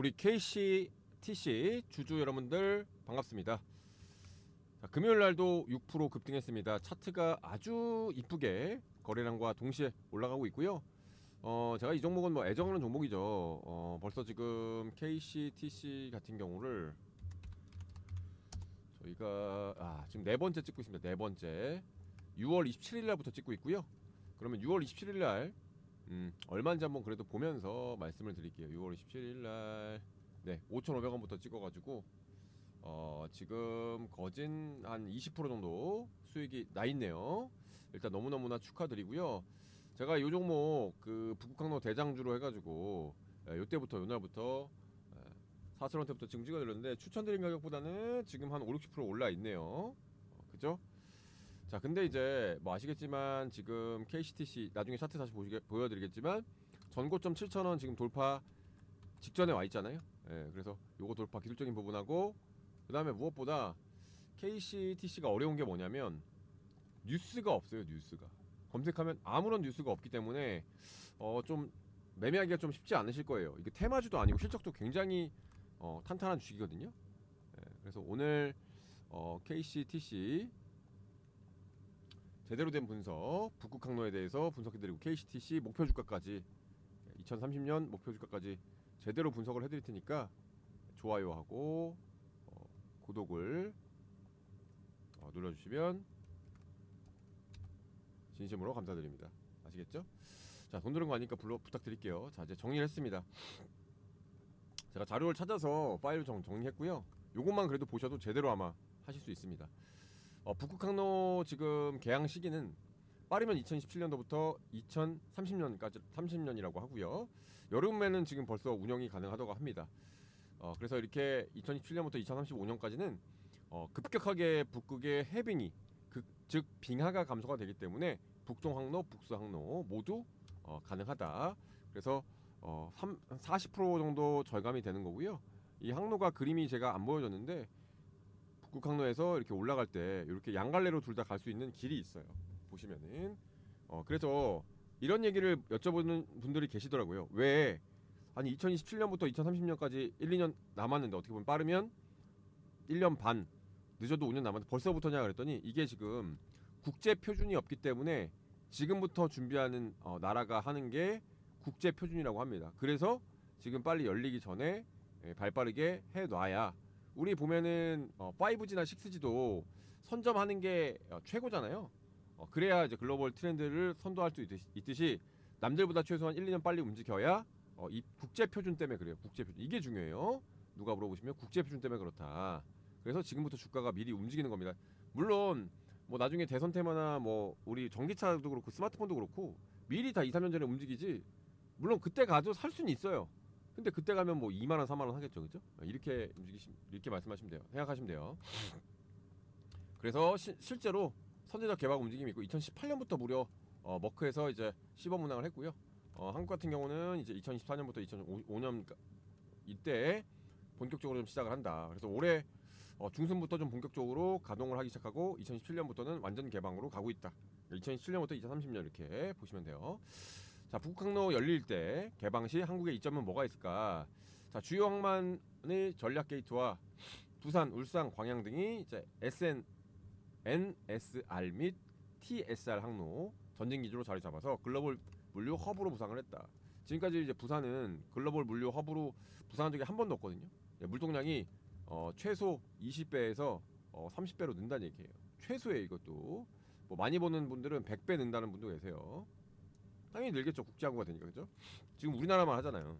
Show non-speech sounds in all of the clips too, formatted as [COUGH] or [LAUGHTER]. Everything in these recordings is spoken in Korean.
우리 KC TC 주주 여러분들 반갑습니다. 자, 금요일 날도 6% 급등했습니다. 차트가 아주 이쁘게 거래량과 동시에 올라가고 있고요. 어, 제가 이 종목은 뭐 애정하는 종목이죠. 어, 벌써 지금 KC TC 같은 경우를 저희가 아, 지금 네 번째 찍고 있습니다. 네 번째. 6월 27일 날부터 찍고 있고요. 그러면 6월 27일 날 음, 얼마인지 한번 그래도 보면서 말씀을 드릴게요. 6월 27일 날 네, 5,500원부터 찍어 가지고 어, 지금 거진 한 20% 정도 수익이 나 있네요. 일단 너무너무나 축하드리고요. 제가 이 종목 그 북극항로 대장주로 해 가지고 예, 요때부터 요날부터 4천원대부터 지금 찍어드렸는데 추천드린 가격보다는 지금 한 5, 60% 올라 있네요. 어, 그죠? 자, 근데 이제 뭐 아시겠지만 지금 KCTC 나중에 차트 다시 보시게 보여드리겠지만 전고점 7,000원 지금 돌파 직전에 와 있잖아요. 예, 그래서 요거 돌파 기술적인 부분하고 그 다음에 무엇보다 KCTC가 어려운 게 뭐냐면 뉴스가 없어요. 뉴스가 검색하면 아무런 뉴스가 없기 때문에 어 좀 매매하기가 좀 쉽지 않으실 거예요. 이게 테마주도 아니고 실적도 굉장히 어, 탄탄한 주식이거든요. 예, 그래서 오늘 어, KCTC 제대로 된 분석, 북극 항로에 대해서 분석해드리고 KCTC 목표 주가까지 2030년 목표 주가까지 제대로 분석을 해드릴 테니까 좋아요하고 어, 구독을 어, 눌러주시면 진심으로 감사드립니다. 아시겠죠? 자, 돈 드는 거 아니까 불러 부탁드릴게요. 자, 이제 정리를 했습니다. 제가 자료를 찾아서 파일 정, 정리했고요. 요것만 그래도 보셔도 제대로 아마 하실 수 있습니다. 어, 북극항로 지금 개항 시기는 빠르면 2017년도부터 2030년까지 30년이라고 하고요. 여름에는 지금 벌써 운영이 가능하다고 합니다. 어, 그래서 이렇게 2017년부터 2035년까지는 어, 급격하게 북극의 해빙이 그, 즉 빙하가 감소가 되기 때문에 북동 항로, 북수 항로 모두 어, 가능하다. 그래서 어, 3, 40% 정도 절감이 되는 거고요. 이 항로가 그림이 제가 안 보여줬는데 북극 항로에서 이렇게 올라갈 때 이렇게 양갈래로 둘 다 갈 수 있는 길이 있어요. 보시면은 어, 그래서 이런 얘기를 여쭤보는 분들이 계시더라고요. 왜 아니 2027년부터 2030년까지 1, 2년 남았는데 어떻게 보면 빠르면 1년 반 늦어도 5년 남았는데 벌써부터냐 그랬더니 이게 지금 국제 표준이 없기 때문에 지금부터 준비하는 어, 나라가 하는 게 국제 표준이라고 합니다. 그래서 지금 빨리 열리기 전에 예, 발빠르게 해 놔야 우리 보면은 어, 5G나 6G도 선점하는 게 어, 최고잖아요. 어, 그래야 이제 글로벌 트렌드를 선도할 수 있듯이, 있듯 이 남들보다 최소한 1, 2년 빨리 움직여야 어, 이 국제 표준 때문에 그래요. 국제 표준 이게 중요해요. 누가 물어보시면 국제 표준 때문에 그렇다. 그래서 지금부터 주가가 미리 움직이는 겁니다. 물론 뭐 나중에 대선 테마나 뭐 우리 전기차도 그렇고 스마트폰도 그렇고 미리 다 2, 3년 전에 움직이지. 물론 그때 가도 살 수는 있어요. 근데 그때 가면 뭐 2만 원, 3만 원 하겠죠, 그죠? 이렇게 움직이시, 이렇게 말씀하시면 돼요. 생각하시면 돼요. 그래서 시, 실제로 선제적 개발 움직임이 있고 2018년부터 무려 어, 머크에서 이제 시범 운항을 했고요. 어, 한국 같은 경우는 이제 2024년부터 2005년 이때 본격적으로 좀 시작을 한다. 그래서 올해 어, 중순부터 좀 본격적으로 가동을 하기 시작하고 2017년부터는 완전 개방으로 가고 있다. 2017년부터 2030년 이렇게 보시면 돼요. 자, 북극항로 열릴 때 개방 시 한국의 이점은 뭐가 있을까? 자, 주요 항만의 전략 게이트와 부산, 울산, 광양 등이 이제 SN, NSR 및 TSR 항로 전진 기지로 자리 잡아서 글로벌 물류 허브로 부상을 했다. 지금까지 이제 부산은 글로벌 물류 허브로 부상한 적이 한 번도 없거든요. 예, 물동량이 어, 최소 20배에서 어, 30배로 는다는 얘기예요. 최소에 이것도 뭐 많이 보는 분들은 100배 는다는 분도 계세요. 당연히 늘겠죠. 국제항구가 되니까 그죠? 지금 우리나라만 하잖아요.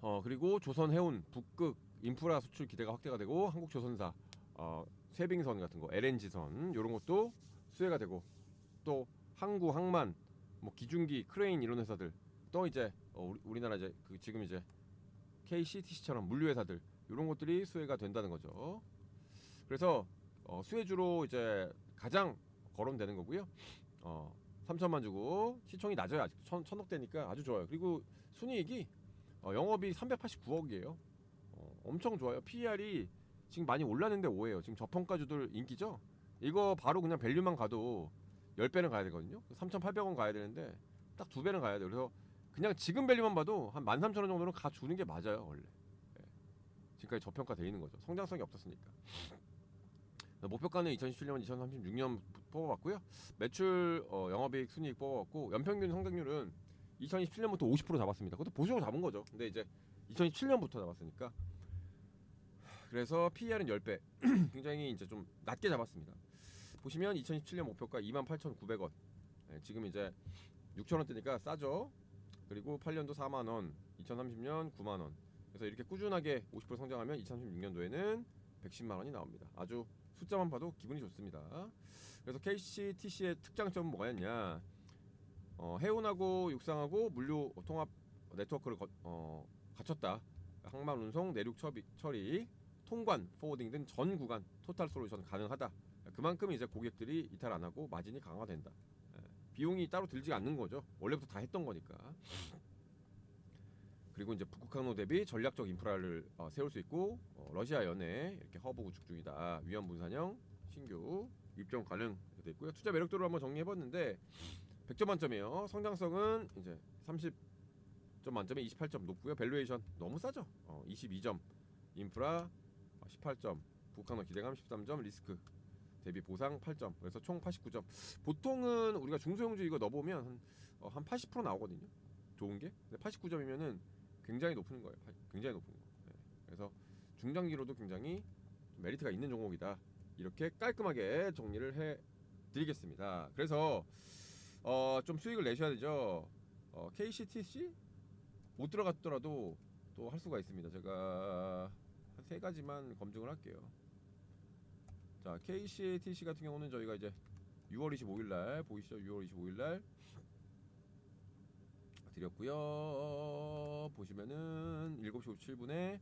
어 그리고 조선 해운 북극 인프라 수출 기대가 확대가 되고 한국 조선사 어 쇠빙선 같은 거 LNG선 이런 것도 수혜가 되고 또 항구 항만 뭐 기중기 크레인 이런 회사들 또 이제 어, 우리, 우리나라 이제 그 지금 이제 KCTC처럼 물류 회사들 이런 것들이 수혜가 된다는 거죠. 그래서 어, 수혜주로 이제 가장 거론되는 거고요. 어, 3천만 주고 시총이 낮아요. 아직 천, 천억 대니까 아주 좋아요. 그리고 순이익이 어, 영업이 389억이에요. 어, 엄청 좋아요. PER이 지금 많이 올랐는데 5예요. 지금 저평가주들 인기죠. 이거 바로 그냥 밸류만 가도 10배는 가야 되거든요. 3,800원 가야 되는데 딱 2배는 가야 돼요. 그래서 그냥 지금 밸류만 봐도 한 13,000원 정도는 가 주는 게 맞아요 원래. 예. 지금까지 저평가 돼 있는 거죠. 성장성이 없었으니까. 목표가는 2017년, 2036년 뽑아봤고요. 매출, 어, 영업이익, 순이익 뽑아봤고 연평균 성장률은 2017년부터 50% 잡았습니다. 그것도 보수적으로 잡은 거죠. 근데 이제 2007년부터 잡았으니까 그래서 PER은 10배, [CLEARS THROAT] 굉장히 이제 좀 낮게 잡았습니다. 보시면 2017년 목표가 28,900원. 예, 지금 이제 6,000원대니까 싸죠. 그리고 8년도 4만 원, 2030년 9만 원. 그래서 이렇게 꾸준하게 50% 성장하면 2036년도에는 110만 원이 나옵니다. 아주 숫자만 봐도 기분이 좋습니다. 그래서 KCTC의 특장점은 뭐였냐? 어, 해운하고 육상하고 물류 통합 네트워크를 거, 어, 갖췄다. 항만 운송, 내륙 처비, 처리, 통관, 포워딩 등 전 구간 토탈 솔루션 가능하다. 그만큼 이제 고객들이 이탈 안 하고 마진이 강화된다. 예, 비용이 따로 들지 않는 거죠. 원래부터 다 했던 거니까. 그리고 이제 북극 항로 대비 전략적 인프라를 어, 세울 수 있고 어, 러시아 연내 이렇게 허브 구축 중이다. 위험 분산형 신규 입점 가능 돼 있고요. 투자 매력도를 한번 정리해봤는데 100점 만점이에요. 성장성은 이제 30점 만점에 28점 높고요. 밸류에이션 너무 싸죠. 어, 22점 인프라 어, 18점 북한어 기대감 13점 리스크 대비 보상 8점 그래서 총 89점 보통은 우리가 중소형주 이거 넣어보면 한, 어, 한80% 나오거든요 좋은 게 근데 89점이면은 굉장히 높은 거예요. 파- 굉장히 높은 거. 네. 그래서 중장기로도 굉장히 좀 메리트가 있는 종목이다. 이렇게 깔끔하게 정리를 해 드리겠습니다. 그래서 어, 좀 수익을 내셔야 되죠. 어, KCTC 못 들어갔더라도 또 할 수가 있습니다. 제가 한 세 가지만 검증을 할게요. 자 KCTC 같은 경우는 저희가 이제 6월 25일 날 보이시죠? 6월 25일 날 드렸고요. 보시면은 7시 57분에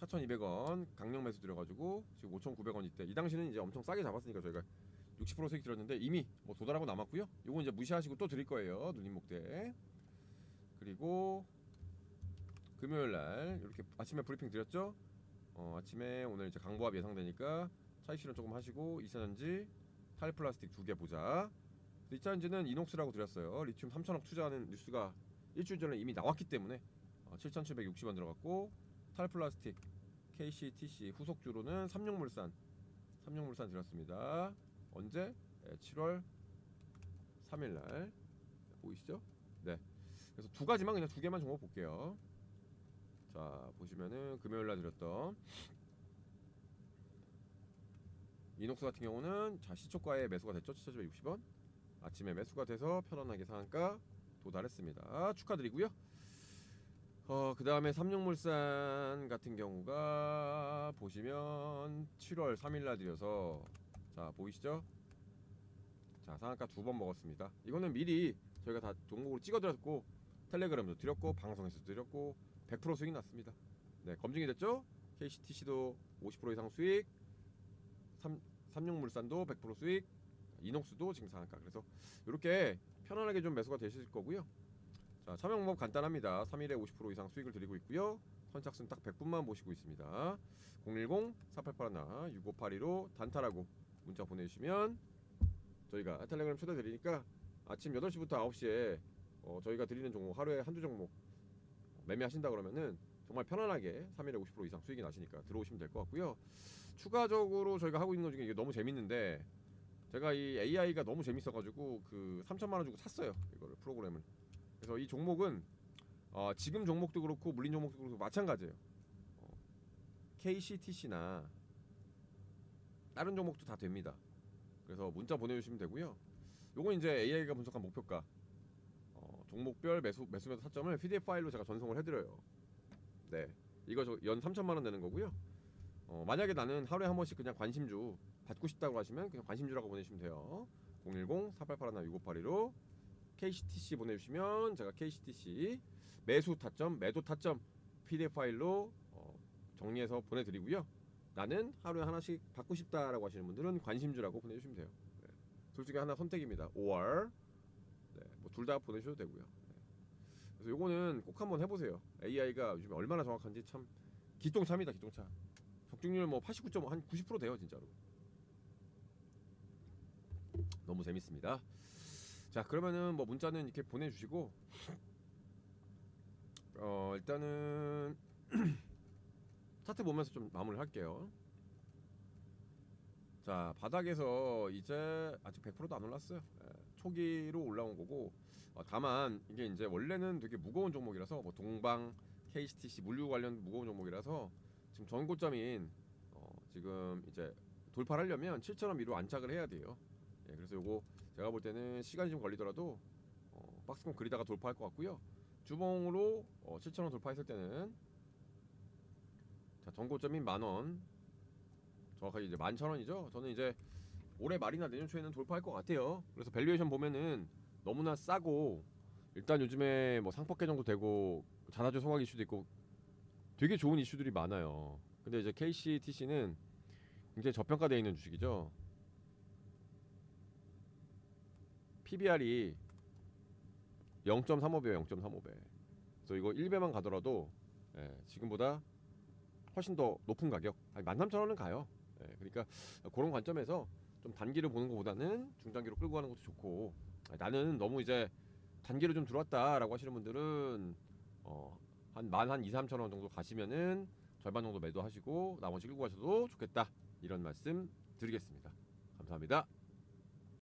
4,200원 강력 매수 드려가지고 지금 5,900원 이때 이 당시는 이제 엄청 싸게 잡았으니까 저희가 60% 수익 드렸는데 이미 뭐 도달하고 남았고요. 요건 이제 무시하시고 또 드릴 거예요. 누님 목대. 그리고 금요일 날 이렇게 아침에 브리핑 드렸죠. 어, 아침에 오늘 이제 강보합 예상되니까 차익 실현 조금 하시고 이차전지 탈 플라스틱 두 개 보자. 이차전지는 이녹스라고 드렸어요. 리튬 3천억 투자하는 뉴스가 일주일 전에 이미 나왔기 때문에 어, 7,760원 들어갔고 탈 플라스틱 KCTC 후속주로는 삼룡물산 삼룡물산 드렸습니다. 언제? 네, 7월 3일 날 보이시죠? 네. 그래서 두 가지만 그냥 두 개만 종목 볼게요. 자 보시면은 금요일 날 드렸던 이녹스 같은 경우는 자 시초가에 매수가 됐죠 7,760원 아침에 매수가 돼서 편안하게 상한가 도달했습니다. 축하드리고요. 어, 그 다음에 삼룡물산 같은 경우가 보시면 7월 3일 날 드려서 자 보이시죠? 자 상한가 두 번 먹었습니다. 이거는 미리 저희가 다 종목으로 찍어드렸고 텔레그램도 드렸고 방송에서도 드렸고 100% 수익 났습니다. 네 검증이 됐죠? KCTC도 50% 이상 수익 삼, 삼룡물산도 100% 수익 이녹스도 지금 상한가. 그래서 이렇게 편안하게 좀 매수가 되실 거고요. 자 참여 방법 간단합니다. 3일에 50% 이상 수익을 드리고 있고요. 선착순 딱 100분만 모시고 있습니다. 010-4881 6582로 단타라고 문자 보내주시면 저희가 텔레그램 초대 드리니까 아침 8시부터 9시에 어, 저희가 드리는 종목 하루에 한두 종목 매매하신다 그러면은 정말 편안하게 3일에 50% 이상 수익이 나시니까 들어오시면 될 것 같고요. 추가적으로 저희가 하고 있는 것 중에 이게 너무 재밌는데 제가 이 AI가 너무 재밌어가지고 그 3천만 원 주고 샀어요 이거를 프로그램을. 그래서 이 종목은 어, 지금 종목도 그렇고 물린 종목도 그렇고 마찬가지예요. 어, KCTC나 다른 종목도 다 됩니다. 그래서 문자 보내주시면 되고요. 요건 이제 AI가 분석한 목표가 어, 종목별 매수 매수 매도 타점을 PDF 파일로 제가 전송을 해드려요. 네. 이거 저 연 3천만 원 되는 거고요. 어, 만약에 나는 하루에 한 번씩 그냥 관심주 받고 싶다고 하시면 그냥 관심주라고 보내주시면 돼요. 010-4881-6582로 KCTC 보내주시면 제가 KCTC 매수 타점, 매도 타점 PDF 파일로 어, 정리해서 보내드리고요. 나는 하루에 하나씩 받고 싶다라고 하시는 분들은 관심주라고 보내주시면 돼요. 네. 둘 중에 하나 선택입니다. 5월 네, 뭐둘 다 보내셔도 되고요. 네. 그래서 요거는 꼭 한번 해보세요. AI가 요즘 얼마나 정확한지 참 기똥차입니다. 기똥차. 적중률 뭐 89.한 90% 돼요 진짜로. 너무 재밌습니다. 자 그러면은 뭐 문자는 이렇게 보내주시고 어 일단은 [CLEARS THROAT] 차트 보면서 좀 마무리를 할게요. 자 바닥에서 이제 아직 100%도 안 올랐어요. 예, 초기로 올라온 거고 어, 다만 이게 이제 원래는 되게 무거운 종목이라서 뭐 동방, KCTC 물류 관련 무거운 종목이라서 지금 전고점인 어, 지금 이제 돌파를 하려면 7,000원 위로 안착을 해야 돼요. 예, 그래서 요거 제가 볼 때는 시간이 좀 걸리더라도 어, 박스권 그리다가 돌파할 것 같고요. 주봉으로 어, 7,000원 돌파했을 때는 자 전고점인 만원 정확하게 이제 만천원이죠. 저는 이제 올해 말이나 내년 초에는 돌파할 것 같아요. 그래서 밸류에이션 보면은 너무나 싸고 일단 요즘에 뭐 상법 개 정도 되고 자사주 소각 이슈도 있고 되게 좋은 이슈들이 많아요. 근데 이제 KCTC는 굉장히 저평가되어 있는 주식이죠. PBR이 0.35배요, 0.35배. 그래서 이거 1배만 가더라도 예, 지금보다 훨씬 더 높은 가격, 아니 13,000원은 가요. 예, 그러니까 그런 관점에서 좀 단기를 보는 것보다는 중단기로 끌고 가는 것도 좋고 아니, 나는 너무 이제 단기로 좀 들어왔다라고 하시는 분들은 어, 한 만 한 2, 3천 원 정도 가시면은 절반 정도 매도하시고 나머지 끌고 가셔도 좋겠다 이런 말씀 드리겠습니다. 감사합니다.